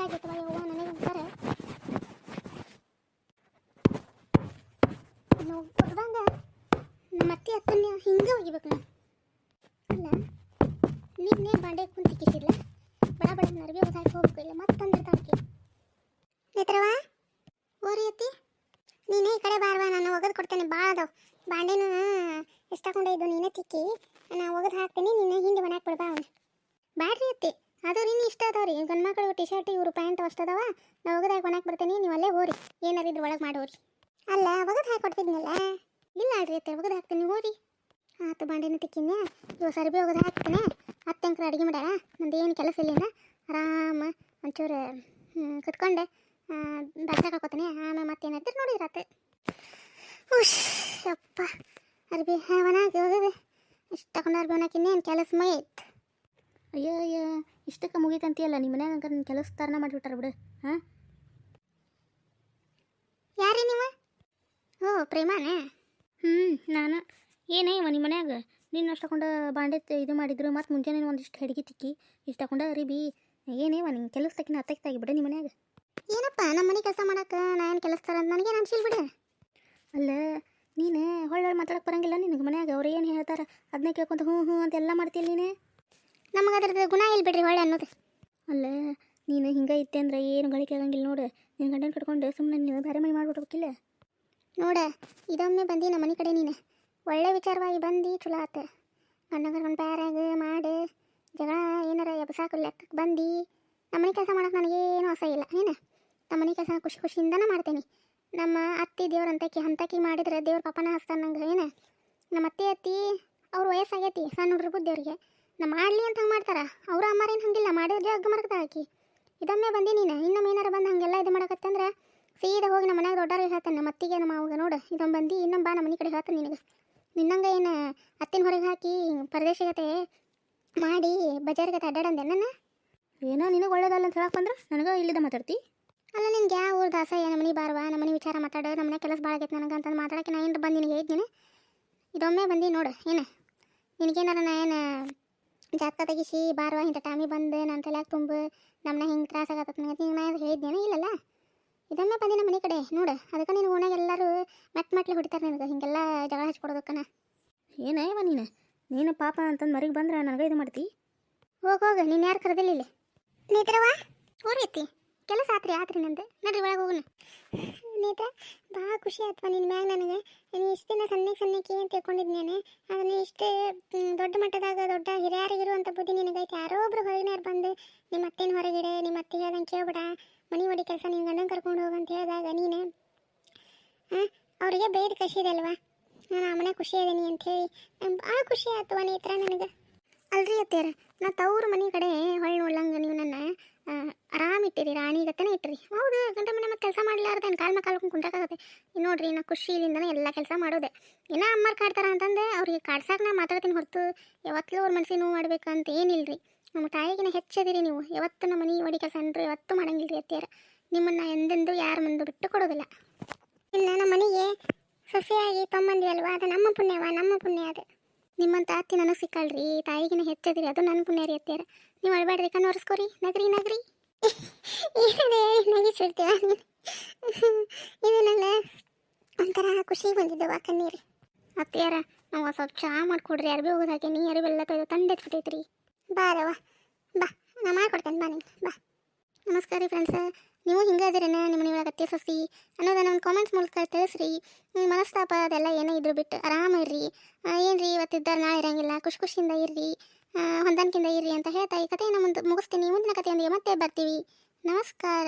ಹಿಂಗಾಗಿತ್ತವ ಯವ್ವ ನನಗೆ ಅಂತಾರೆ ನಾವು ಹೊಡೆದಂಗ ಮತ್ತೆ ಅತ್ತನ್ನ ಹಿಂಗೆ ಒಗಿಬೇಕು ನಾನು ಅಲ್ಲ ನಿನ್ನೆ ಬಾಂಡೆ ಕುಂತಿ ಕಿಸಿಲ್ಲ ಬಡ ಬಡ ನರ್ವಿ ಒದಾಕಿ ಹೋಗ್ಬೇಕು, ಇಲ್ಲ ತಾಕಿ ನೇತ್ರವ ಓರಿ ನೀನೇ ಈ ಕಡೆ ಬಾರ್ವಾ, ನಾನು ಒಗದು ಕೊಡ್ತೇನೆ ಭಾಳ ಅದಾವ. ಬಾಂಡೆನ ಎಷ್ಟಾಕೊಂಡೆ ಇದ್ದು ನೀನೇ ತಿಕ್ಕಿ. ನಾನು ಒಗದು ಹಾಕ್ತೀನಿ, ನೀನು ಹಿಂದೆ ಮನ್ಯಾಗ ಬಿಡ್ಬಾ ಅವನು. ಬಾಡ್ರಿ ಅತ್ತಿ. ಅದು ನಿನ್ನ ಇಷ್ಟ ಅದಾವ್ರಿ ಗಂಡು ಮಕ್ಕಳು ಟಿ ಶರ್ಟ್ ಇವರು ಪ್ಯಾಂಟ್ ಅಷ್ಟು ಅದಾವ. ನಾ ಒಗದು ಹಾಕಿ ಬರ್ತೀನಿ, ನೀವು ಅಲ್ಲೇ ಹೋರಿ. ಏನಾರು ಇದ್ರ ಒಳಗೆ ಮಾಡೋರಿ ಅಲ್ಲ, ಒಗದು ಹಾಕೊಡ್ತಿದ್ನಲ್ಲ ಕೊಡ್ತಿದ್ನಲ್ಲ? ಇಲ್ಲ ಅಲ್ರಿ ಅತ್ತೆ, ಒಗದು ಹಾಕ್ತೀನಿ ಹೋರಿ. ಆತು ಬಾಂಡೆನ ತಿಕ್ಕಿನ್ಯ ಇವಾಗ ಸರ್ಬಿ ಒಗದು ಹಾಕ್ತೀನಿ. ಹತ್ತು ಅಂಕರ ಅಡುಗೆ ಮಾಡ ನಂದು ಏನು ಕೆಲಸ ಇಲ್ಲ ಆರಾಮ ಒಂಚೂರು ಕುತ್ಕೊಂಡೆ. ಬ್ಯಾಸ ಹಾಕೋತೀನಿ ಆಮೇಲೆ ಮತ್ತೇನಾಯ್ತು ನೋಡಿದ್ರಾತು ಉಶ್ ಅಪ್ಪ ಅರ್ಬಿ ಒಣಗಿ ಹೋಗದೆ ಇಷ್ಟು ತಗೊಂಡು ಅರ್ಬಿ ಒಣಕಿನ್ನೇನು ಕೆಲಸ ಮೈತ್ ಅಯ್ಯೋ ಅಯ್ಯೋ ಇಷ್ಟಕ್ಕೆ ಮುಗೀತಂತೀಯಲ್ಲ ನಿಮ್ಮ ಮನ್ಯಾಗ ಅಂಕರ್ ನಿನ್ನ ಕೆಲಸ ತರನ ಮಾಡಿಬಿಟ್ಟಾರ ಬಿಡು ಹಾಂ? ಯಾರೇ ನೀವು? ಓ ಪ್ರೇಮಾನೇ? ಹ್ಞೂ ನಾನು. ಏನೇ ಇವ ನಿಮ್ಮ ಮನ್ಯಾಗ? ನಿನ್ನ ತಗೊಂಡು ಬಾಂಡೆ ಇದು ಮಾಡಿದ್ರು ಮತ್ತು ಮುಂಜಾನೆ ಒಂದಿಷ್ಟು ಅಡಿಗೆ ತಿಕ್ಕಿ ಇಷ್ಟು ತಗೊಂಡು ಅರಿಬಿ. ಏನೇವ ನಿನ್ನ ಕೆಲಸ ತಕ್ಕಿನ ಹತ್ತಕ್ಕೆ ತಾಗಿಬಿಡ ನಿಮ್ಮ ಮನ್ಯಾಗ? ಏನಪ್ಪ ನಮ್ಮ ಮನೆ ಕೆಲಸ ಮಾಡಕ್ಕೆ ನಾನು ಕೆಲಸ ತರ ಅಂತ ನನಗೇನು ಅನ್ಸಿಲ್ ಬಿಡು. ಅಲ್ಲ ನೀನು ಹೊಳ್ಳೊಳ್ಳೆ ಮಾತಾಡಕ್ಕೆ ಬರಂಗಿಲ್ಲ ನಿನಗೆ ಮನ್ಯಾಗ ಅವ್ರು ಏನು ಹೇಳ್ತಾರೆ ಅದನ್ನೇ ಕೇಳ್ಕೊಂತ ಹ್ಞೂ ಹ್ಞೂ ಅಂತ ಎಲ್ಲ ಮಾಡ್ತೀಯ ನೀನು? ನಮಗೆ ಅದ್ರದ್ದು ಗುಣ ಇಲ್ಲ ಬಿಡ್ರಿ ಒಳ್ಳೆ ಅನ್ನೋದು. ಅಲ್ಲ, ನೀನು ಹಿಂಗೆ ಇತ್ತೆ ಅಂದ್ರೆ ಏನು ಗಳಿಕೆ ಆಗಂಗಿಲ್ಲ ನೋಡು. ನಿನ್ನ ಗಂಡನ ಕಟ್ಕೊಂಡು ಸುಮ್ಮನೆ ನೀನು ಬೇರೆ ಮನೆ ಮಾಡ್ಬಿಡ್ಬೇಕಿಲ್ಲ ನೋಡ, ಇದೊಮ್ಮೆ ಬಂದಿ ನಮ್ಮ ಮನೆ ಕಡೆ ನೀನು. ಒಳ್ಳೆ ವಿಚಾರವಾಗಿ ಬಂದು ಚಲೋ ಆತ. ಗಂಡ ಕರ್ಕೊಂಡು ಬ್ಯಾರಾಗ ಮಾಡಿ. ಜಗಳ ಏನಾರ ಎಬ್ಸಾಕು ಲೆಕ್ಕಕ್ಕೆ ಬಂದು. ನಮ್ಮ ಮನೆ ಕೆಲಸ ಮಾಡಕ್ಕೆ ನನಗೇನು ಹೊಸ ಇಲ್ಲ. ಏನು? ನಮ್ಮ ಮನೆ ಕೆಲಸ ಖುಷಿ ಖುಷಿಯಿಂದನೇ ಮಾಡ್ತೇನೆ. ನಮ್ಮ ಅತ್ತಿ ದೇವ್ರ ಅಂತಕಿ, ಹಂತಕಿ ಮಾಡಿದ್ರೆ ದೇವ್ರ ಪಾಪನ ಹಸ್ತಾನ ನಂಗೆ. ಏನು? ನಮ್ಮ ಅತ್ತೆ ಅತ್ತಿ, ಅವ್ರ ವಯಸ್ಸಾಗೈತಿ, ಸಣ್ಣ ಹುಡ್ರ ಬುದ್ಧಿ ಅವ್ರಿಗೆ. ನಾ ಮಾಡಲಿ ಅಂತ ಹಂಗೆ ಮಾಡ್ತಾರ? ಅವ್ರ ಅಮ್ಮಾರೇನು ಹಂಗಿಲ್ಲ ಮಾಡಿದ್ರೆ ಅಗ್ಗ ಮರಗ್ತಾಳ ಆಕಿ. ಇದೊಮ್ಮೆ ಬಂದಿ ನೀನು ಇನ್ನೊಮ್ಮೆ ಏನಾರ ಬಂದು ಹಂಗೆಲ್ಲ ಇದು ಮಾಡಕತ್ತಂದ್ರೆ ಸೀದಾ ಹೋಗಿ ನಮ್ಮ ಮನ್ಯಾಗ ದೊಡ್ಡವ್ರಿಗೆ ಹೇಳ್ತಾನೆ ನಮ್ಮ ಅತ್ತಿಗೆ ನಮ್ಮ ಅವಾಗ ನೋಡು ಇದೊಂದು ಬಂದು ಇನ್ನೊಂದು ಬಾ ನಮ್ಮ ಮನೆ ಕಡೆ ಹೇಳ್ತಾನೆ ನಿನಗೆ. ನಿನ್ನಂಗೆ ಏನು ಅತ್ತಿನ ಹೊರಗೆ ಹಾಕಿ ಪರದೇಶಗತೆ ಮಾಡಿ ಬಜಾರ್ಗತೆ ಅಡ್ಡಾಡಂದೆ ನನ್ನ? ಏನೋ ನಿನಗೆ ಒಳ್ಳೇದಲ್ಲ ಅಂತ ಹೇಳಕ್ಕೆ ಬಂದ್ರೆ? ನನಗೆ ಇಲ್ಲಿದ ಮಾತಾಡ್ತಿ? ಅಲ್ಲ ನಿನ್ಗೆ ಯಾವ ಊರು ದಾಸ ಏನು ಮನೆ ಬಾರವಾ ನಮ್ಮ ಮನೆ ವಿಚಾರ ಮಾತಾಡೋ ನಮ್ಮ ಮನೆ ಕೆಲಸ ಭಾಳ ಆಗೈತೆ ನನಗೆ ಅಂತ ಮಾತಾಡೋಕೆ ನಾ ಏನು ಬಂದು ನಿನಗೆ ಹೇಳ್ತೀನಿ ಇದೊಮ್ಮೆ ಬಂದು ನೋಡು ಏನು? ನಿನಗೇನಾರ ನಾ ಏನು ಜಾತಕ ತೆಗಿಸಿ ಬಾರುವ ಇಂಥ ಟೈಮಿಗೆ ಬಂದು ನನ್ನ ತಲೆಯಾಗ ತುಂಬು ನಮ್ಮನ್ನ ಹಿಂಗೆ ತ್ರಾಸ ಆಗತ್ತೆ ನನಗೆ ಹಿಂಗೆ ನಾ ಹೇಳಿದ್ದೇನೆ ಇಲ್ಲಲ್ಲ? ಇದೊಮ್ಮೆ ಬಂದು ನಮ್ಮ ಮನೆ ಕಡೆ ನೋಡು. ಅದಕ್ಕೆ ನೀನು ಓಣಾಗ ಎಲ್ಲರೂ ಮೆಟ್ ಮಟ್ಲಿ ಹೊಡಿತಾರೆ ನಿನಗೆ ಹಿಂಗೆಲ್ಲ ಜಗಳ ಹಚ್ಕೊಡೋದಕ್ಕನ. ಏನಾಯ್ವ ನೀನು? ನೀನು ಪಾಪ ಅಂತಂದು ಮರಿಗೆ ಬಂದ್ರೆ ನನಗೆ ಇದು ಮಾಡ್ತಿ? ಹೋಗಿ ಹೋಗ ನೀನು ಯಾರು ಕರೆದಿಲ್ಲ ಇಲ್ಲಿ? ನೀತ್ರವ ಓರೈತಿ ಕೆಲಸ ಆತ್ರಿ ಆತ್ರಿ ನಂದು. ನಡ್ರಿ ಒಳಗೆ ಹೋಗೋಣ ನೇತ್ರ ಭಾಳ ಖುಷಿ ಆಯ್ತು ನಿನ್ನ ಮ್ಯಾಗ ನನಗೆ. ನೀನು ಇಷ್ಟು ದಿನ ಸಣ್ಣಗೆ ಸಣ್ಣಕ್ಕೆ ಅಂತ ತಿಳ್ಕೊಂಡಿದ್ನೇನೆ ಅದನ್ನ ಇಷ್ಟು ದೊಡ್ಡ ಮಟ್ಟದಾಗ ದೊಡ್ಡ ಹಿರಿಯರಿಗಿರುವಂಥ ಬುದ್ಧಿ ನಿನಗೈತೆ. ಯಾರೋ ಒಬ್ರು ಹೊರಗಿನಾರು ಬಂದು ನಿಮ್ಮ ಅತ್ತೇನ ಹೊರಗಿಡೆ ನಿಮ್ಮ ಅತ್ತೆ ಹೇಳ್ದಂಗೆ ಕೇಳ್ಬಿಡ. ಮನೆ ಒಡಿ ಕೆಲಸ ನಿನ್ನ ಗಂಡನ ಕರ್ಕೊಂಡು ಹೋಗು ಅಂತ ಹೇಳಿದಾಗ ನೀನು. ಅವರಿಗೆ ಬೇರೆ ಕಸಿದೆ ಅಲ್ವಾ? ನಾನು ಆ ಮನೆ ಖುಷಿ ಇದ್ದೀನಿ ಅಂಥೇಳಿ ನಂಗೆ ಭಾಳ ಖುಷಿ ಆಯ್ತು ನೇತ್ರ ನನಗೆ. ಅಲ್ರಿ ಅತ್ತೇರ ನಾ ತವ್ರ ಮನೆ ಕಡೆ ಹೊಳ್ಳಿ ನೋಡ್ಲಂಗ ಆರಾಮ್ ರಾಣಿ ಗತನೇ ಇಟ್ಟಿರಿ. ಹೌದು ಗಂಡ ಮನೆ ಮತ್ತೆ ಕೆಲಸ ಮಾಡ್ಲಾರ್ದ ಕಾಲ್ಮ ಕಾಲ್ ಮಕ್ಕಳು ಕುಂಡ್ರಕ್ಕಾಗತ್ತೆ ಈಗ ನೋಡ್ರಿ ನಾ ಖುಷಿಯಿಂದನೇ ಎಲ್ಲ ಕೆಲಸ ಮಾಡೋದೆ. ಏನೋ ಅಮ್ಮರು ಕಾಡ್ತಾರ ಅಂತಂದೆ, ಅವ್ರಿಗೆ ಕಾಡ್ಸಾಕ ನಾ ಮಾತಾಡ್ತೀನಿ ಹೊರತು. ಯಾವತ್ತಲೂ ಅವ್ರ ಮನಸ್ಸಿಗೆ ನೋವು ಮಾಡ್ಬೇಕಂತ ಏನಿಲ್ರಿ. ನಮ್ಮ ತಾಯಿಗಿನ ಹೆಚ್ಚದಿರಿ ನೀವು. ಯಾವತ್ತು ನಮ್ಮ ಮನೆ ಒಡಿ ಕೆಲಸ ಅಂದ್ರೆ ಯಾವತ್ತೂ ರೀ ಅತ್ತೇರ ನಿಮ್ಮನ್ನ ಎಂದೆಂದು ಯಾರ ಮುಂದೆ ಬಿಟ್ಟು ಕೊಡೋದಿಲ್ಲ. ಇಲ್ಲ, ನಮ್ಮ ಮನೆಗೆ ಸೊಸೆಯಾಗಿ ತಮ್ಮಂದಿ ಅಲ್ವಾ? ಅದು ನಮ್ಮ ಪುಣ್ಯವ? ನಮ್ಮ ಪುಣ್ಯ ಅದು. ನಿಮ್ಮಂತ ಅತ್ತಿ ನನಗೆ ಸಿಕ್ಕಲ್ರಿ. ತಾಯಿಗಿನ ಹೆಚ್ಚದಿರಿ. ಅದು ನನ್ನ ಪುಣ್ಯ ರೀ ಅತ್ತೆಯರ. ನೀವು ಅಳ್ಬೇಡ್ರಿ ಕಣ್ಣು ಒರೆಸ್ಕೋರಿ. ನಗ್ರಿ ನಗ್ರಿ. ಏನೇ ನಗಿಸಿಡ್ತೀವ ನೀನು ಇದು ನಂಗೆ ಒಂಥರ ಖುಷಿ ಬಂದಿದ್ದವ ಕಣ್ಣೀರು. ಅತ್ತಿಯಾರ ನಾವು ಸ್ವಲ್ಪ ಚಹಾ ಮಾಡಿಕೊಡ್ರಿ, ಅರ್ಬಿ ಹೋಗೋದು ಹಾಕಿ ನೀ ಅರಿವೆಲ್ಲ ತೊಯ್ದು ತಂದೆತ್ಬಿಟ್ಟೈತ್ರಿ ಬಾರವ ಬಾ ನಾ ಮಾಡ್ಕೊಡ್ತೇನೆ, ಬಾ ನೀನು ಬಾ. ನಮಸ್ಕಾರ ರೀ ಫ್ರೆಂಡ್ಸ್ ನೀವು ಹಿಂಗೆ ಅದಿರೇನ ನಿಮ್ಮ ಮನೆ ಸಸಿ ಅತ್ತಿ ಅನ್ನೋದನ್ನ ಒಂದು ಕಾಮೆಂಟ್ಸ್ ಮೂಲಕ ತಿಳಿಸ್ರಿ. ಮನಸ್ತಾಪ ಅದೆಲ್ಲ ಏನೋ ಇದ್ರು ಬಿಟ್ಟು ಆರಾಮ ಇರ್ರಿ. ಏನು ರೀ ಇವತ್ತಿದ್ದಾರೆ ನಾಳೆ ಇರಂಗಿಲ್ಲ ಖುಷಿ ಖುಷಿಯಿಂದ ಇರ್ರಿ. ಹೊಂದಾಣಿಕೆಯಿಂದ ಇರಿ ಅಂತ ಹೇಳ್ತಾ ಈ ಕಥೆಯನ್ನು ಮುಂದೆ ಮುಗಿಸ್ತೀನಿ. ಮುಂದಿನ ಕಥೆಯೊಂದಿಗೆ ಮತ್ತೆ ಬರ್ತೀವಿ. ನಮಸ್ಕಾರ.